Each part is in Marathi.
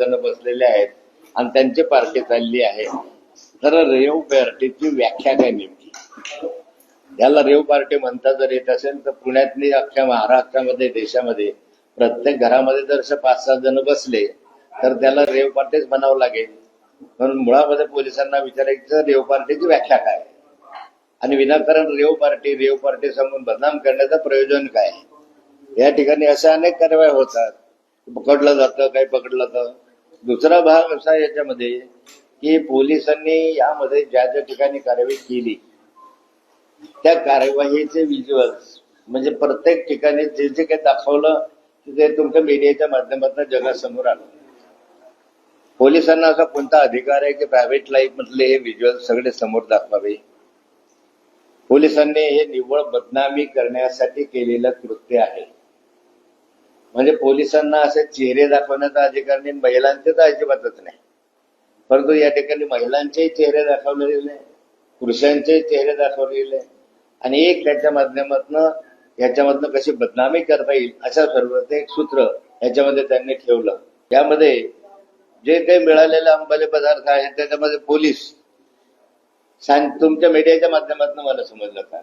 जण बसलेले आहेत आणि त्यांची पार्टी चालली आहे. तर रेव पार्टीची व्याख्या काय नेमकी? याला रेव पार्टी म्हणता जर येत असेल तर पुण्यातली अख्ख्या महाराष्ट्रामध्ये देशामध्ये प्रत्येक घरामध्ये जर असे पाच सहा जण बसले तर त्याला रेव पार्टीच म्हणावं लागेल. म्हणून मुळामध्ये पोलिसांना विचारायचं रेव पार्टीची व्याख्या काय? आणि विनाकारण रेव पार्टी रेव पार्टी समोर बदनाम करण्याचं प्रयोजन काय? या ठिकाणी अशा अनेक कारवाया होतात. पकडलं जातं काही पकडलं जातं. दुसरा भाग असा याच्यामध्ये की पोलिसांनी यामध्ये ज्या ज्या ठिकाणी कारवाई केली त्या कार्यवाहीचे व्हिज्युअल्स म्हणजे प्रत्येक ठिकाणी जे जे काही दाखवलं ते तुमच्या मीडियाच्या माध्यमातून जगासमोर आलं. पोलिसांना असा कोणता अधिकार आहे की प्रायव्हेट लाईफ मधले हे व्हिज्युअल सगळे समोर दाखवावे? पोलिसांनी हे निव्वळ बदनामी करण्यासाठी केलेलं कृत्य आहे. म्हणजे पोलिसांना असे चेहरे दाखवण्याचा अधिकार नाही महिलांचे तर अजिबातच नाही. परंतु या ठिकाणी महिलांचेही चेहरे दाखवलेले पुरुषांचेही चेहरे दाखवलेले आणि एक त्याच्या माध्यमातनं याच्यामधनं कशी बदनामी करता येईल अशा सर्व एक सूत्र याच्यामध्ये त्यांनी ठेवलं. यामध्ये जे काही मिळालेले अंबाले पदार्थ आहेत त्याच्यामध्ये पोलीस सांग तुमच्या मीडियाच्या माध्यमातून मला समजलं का?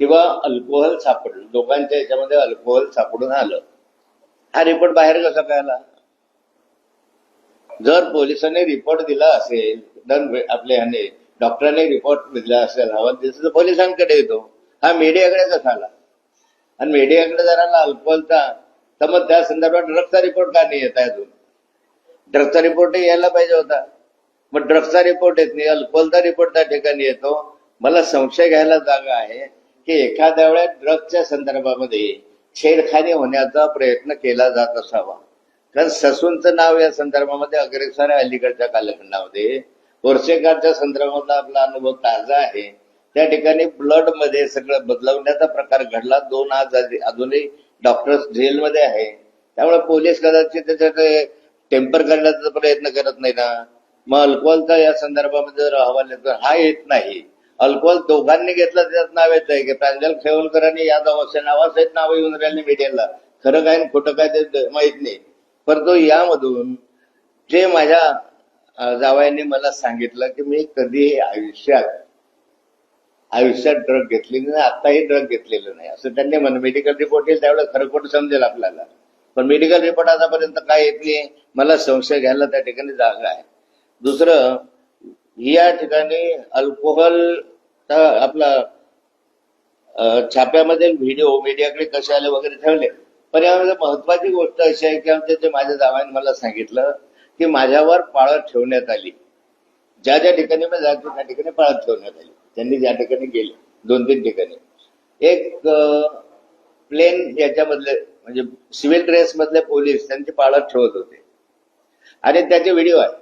किंवा अल्कोहोल सापडलं लोकांच्या याच्यामध्ये अल्कोहोल सापडून आलं. हा रिपोर्ट बाहेर कसा कळला? जर पोलिसांनी रिपोर्ट दिला असेल आपल्या ह्याने डॉक्टरांनी रिपोर्ट दिला असेल हवा दिसत तर पोलिसांकडे येतो. हा मीडियाकडे कसा आला आणि मीडियाकडे जर आला अल्कोहोलचा तर मग त्या संदर्भात ड्रगचा रिपोर्ट का नाही येत आहे अजून? ड्रगचा रिपोर्ट यायला पाहिजे होता. मग ड्रग्सचा रिपोर्ट येत नाही अल्कोहोलचा रिपोर्ट त्या ठिकाणी येतो. मला संशय घ्यायला जागा आहे की एखाद्या वेळेस ड्रगच्या संदर्भामध्ये छेडखानी होण्याचा प्रयत्न केला जात असावा. कारण ससूनचं नाव या संदर्भामध्ये अग्रेसर आहे अलीकडच्या कालखंडामध्ये. वर्षेकारच्या संदर्भातला आपला अनुभव ताजा आहे. त्या ठिकाणी ब्लडमध्ये सगळं बदलवण्याचा प्रकार घडला. दोन आज अजूनही डॉक्टर्स जेलमध्ये आहे. त्यामुळे पोलीस कदाचित त्याच्यात टेम्पर करण्याचा प्रयत्न करत नाही ना. मग अल्कोहोलचा या संदर्भामध्ये जर अहवाल येतो हा येत नाही. अल्कोहोल दोघांनी घेतलं त्याच्यात नाव येत आहे की प्रांजल खेवलकरांनी यादव असे नावासहित नाव येऊन राहिले मीडियाला. खरं काय खोटं काय ते माहीत नाही. परंतु यामधून जे माझ्या जावयाने मला सांगितलं की मी कधी आयुष्यात आयुष्यात ड्रग घेतलेली नाही आताही ड्रग घेतलेलं नाही. असं त्यांनी म्हण मेडिकल रिपोर्ट येईल त्यावेळेस खरं खोटं समजेल आपल्याला. पण मेडिकल रिपोर्ट आतापर्यंत काय येत नाही मला संशय घ्यायला त्या ठिकाणी जागा आहे. दुसरं या ठिकाणी अल्कोहोल आपला छाप्यामध्ये व्हिडिओ मीडियाकडे कसे आले वगैरे ठेवले पण यामध्ये महत्वाची गोष्ट अशी आहे की आमच्या ते माझ्या जावांनी मला सांगितलं की माझ्यावर पाळत ठेवण्यात आली. ज्या ज्या ठिकाणी मी जातो त्या ठिकाणी पाळत ठेवण्यात आली. त्यांनी ज्या ठिकाणी गेले दोन तीन ठिकाणी. एक प्लेन याच्यामधले म्हणजे सिव्हिल ड्रेस मधले पोलीस त्यांची पाळत ठेवत होते. आणि त्याचे व्हिडिओ आहे.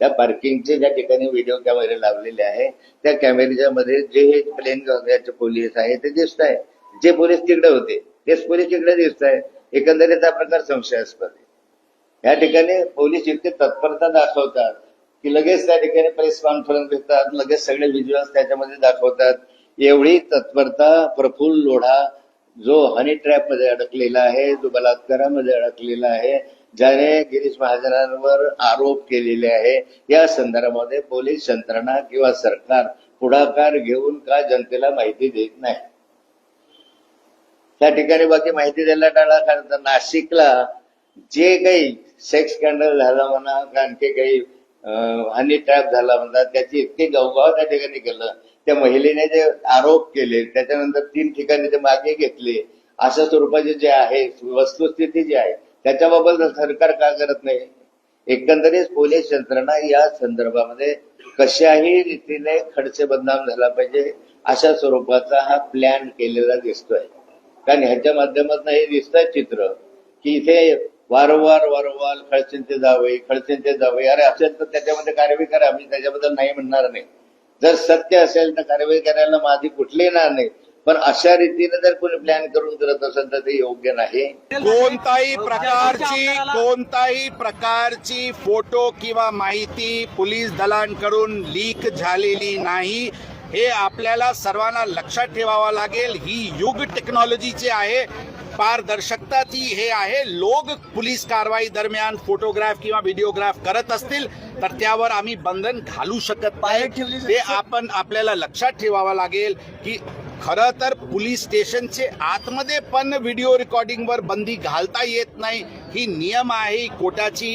त्या पार्किंगचे ज्या ठिकाणी व्हिडिओ कॅमेरे लावलेले आहे त्या कॅमेऱ्याच्या मध्ये जे हे प्लेन याचे पोलीस आहे ते दिसत आहे. जे पोलीस तिकडे होते तेच पोलीस तिकडे दिसत आहे. एकंदरीत हा प्रकार संशयास्पद आहे. या ठिकाणी पोलीस इतके तत्परता दाखवतात की लगेच त्या ठिकाणी प्रेस कॉन्फरन्स घेतात लगेच सगळे व्हिज्युअल्स त्याच्यामध्ये दाखवतात. एवढी तत्परता प्रफुल्ल लोढा जो हनी ट्रॅपमध्ये अडकलेला आहे जो बलात्कारामध्ये अडकलेला आहे ज्याने गिरीश महाजनांवर आरोप केलेले आहे या संदर्भामध्ये पोलीस यंत्रणा किंवा सरकार पुढाकार घेऊन का जनतेला माहिती देत नाही? त्या ठिकाणी बाकी माहिती द्यायला टाळा कारण तर नाशिकला जे काही सेक्स स्कॅन्डल झाला म्हणा आणखी काही हनी ट्रॅप झाला म्हणा त्याची इतके गवगाव त्या ठिकाणी केलं. त्या महिलेने जे आरोप केले त्याच्यानंतर तीन ठिकाणी ते मागे घेतले. अशा स्वरूपाचे जे आहे वस्तुस्थिती जी आहे त्याच्याबाबत सरकार का करत नाही? एकंदरीत पोलीस यंत्रणा या संदर्भामध्ये कशाही रीतीने खडसे बदनाम झाला पाहिजे अशा स्वरूपाचा हा प्लॅन केलेला दिसतोय. कारण ह्याच्या माध्यमातून हे दिसतंय चित्र की इथे वारंवार वारंवार खडसेंचे जावे खडसेंचे जावे अरे असेल तर त्याच्यामध्ये कारवाई करा मी त्याच्याबद्दल नाही म्हणणार नाही. जर सत्य असेल तर कारवाई करायला माझी कुठलीही येणार नाही. पण अशा रीतीने जर कोणी प्लॅन करून करत असेल तर ते योग्य नाही. कोणताही प्रकारची कोणताही प्रकारची फोटो किंवा माहिती पोलीस दलांकडून लीक झालेली नाही. हे आपल्याला सर्वांना लक्षात ठेवावं लागेल. ही युग टेक्नॉलॉजीचे आहे. पारदर्शकता ती हे आहे. लोक पोलीस कारवाई दरम्यान फोटोग्राफ किंवा व्हिडिओग्राफ करत असतील तर त्यावर आम्ही बंधन घालू शकत नाही. ते आपण आपल्याला लक्षात ठेवावं लागेल की खरं तर पोलीस स्टेशनचे आतमध्ये पण व्हिडिओ रेकॉर्डिंगवर बंदी घालता येत नाही. ही नियम आहे कोर्टाची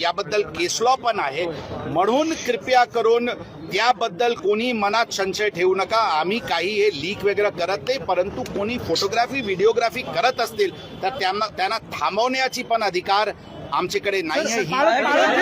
याबद्दल केस लॉ पण आहे. म्हणून कृपया करून त्याबद्दल कोणी मनात संशय ठेवू नका. आम्ही काही हे लीक वगैरे करत नाही परंतु कोणी फोटोग्राफी व्हिडिओग्राफी करत असतील तर त्यांना त्यांना थांबवण्याची पण अधिकार आमच्याकडे नाही आहे